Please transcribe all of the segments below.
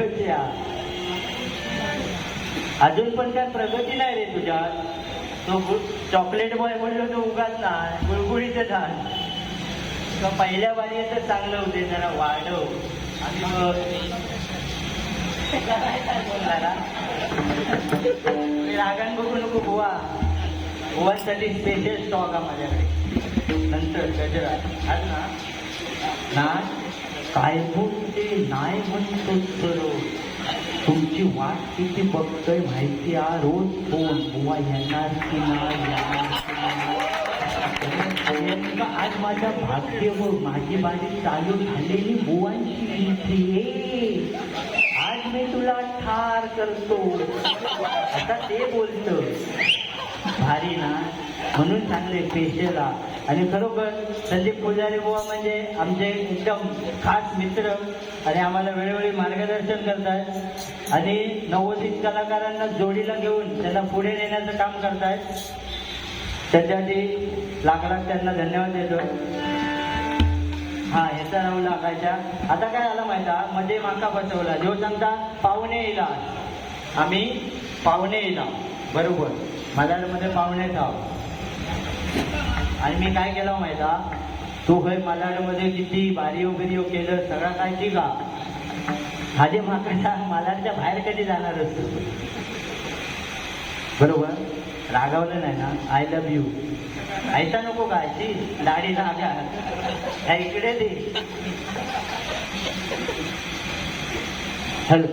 प्रगती अजून पण काय प्रगती नाही रे तुझ्यात. तो गु- चॉकलेट बॉय म्हणलो तो उगाच ना गुळगुळीचं धान किंवा पहिल्या बारी तर चांगलं होते जरा वाढव. आणि बोलणारा रागान बघू नको गोवा गोवासाठी स्पेशल स्टॉक आहे माझ्याकडे. नंतर गजरा आज ना ना काय बोलते नाही म्हणतो तर तुमची वाट किती बघतोय माहिती आ रोज फोन? बुवा येणार की नाही आज माझ्या भाग्य व माझी बाजी चालू झालेली बुवांची इथे आज मी तुला ठार करतो. आता ते बोलत. भारी ना? म्हणून चांगले पेशेला. आणि खरोखर संदीप पुजारी बुवा म्हणजे आमचे एकदम खास मित्र आणि आम्हाला वेळोवेळी मार्गदर्शन करतात आणि नवोदित कलाकारांना जोडीला घेऊन त्यांना पुढे नेण्याचं काम करतायत. त्याच्यासाठी लाख लाख त्यांना धन्यवाद देतो. हा ह्याचा नाव लागायच्या आता काय आला माहिती आहे? मध्ये माका बसवला. जो सांगता पाहुणे येला. आम्ही पाहुणे येला. बरोबर. मध्ये पाहुणे आहोत. आणि मी काय केलं माहिती तू खय मलाडमध्ये किती बारीओ बिरिओ केलं सगळं काय ठीक का माकडा माकाच्या मलाडच्या बाहेर कधी जाणार असतो? बरोबर? रागावलं नाही ना? आय लव्ह यू ऐसा नको का अशी दाढी लागा. ह्या इकडे दे. हॅलो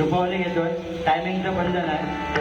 रुपावले घेतोय. टायमिंगचं बंधन आहे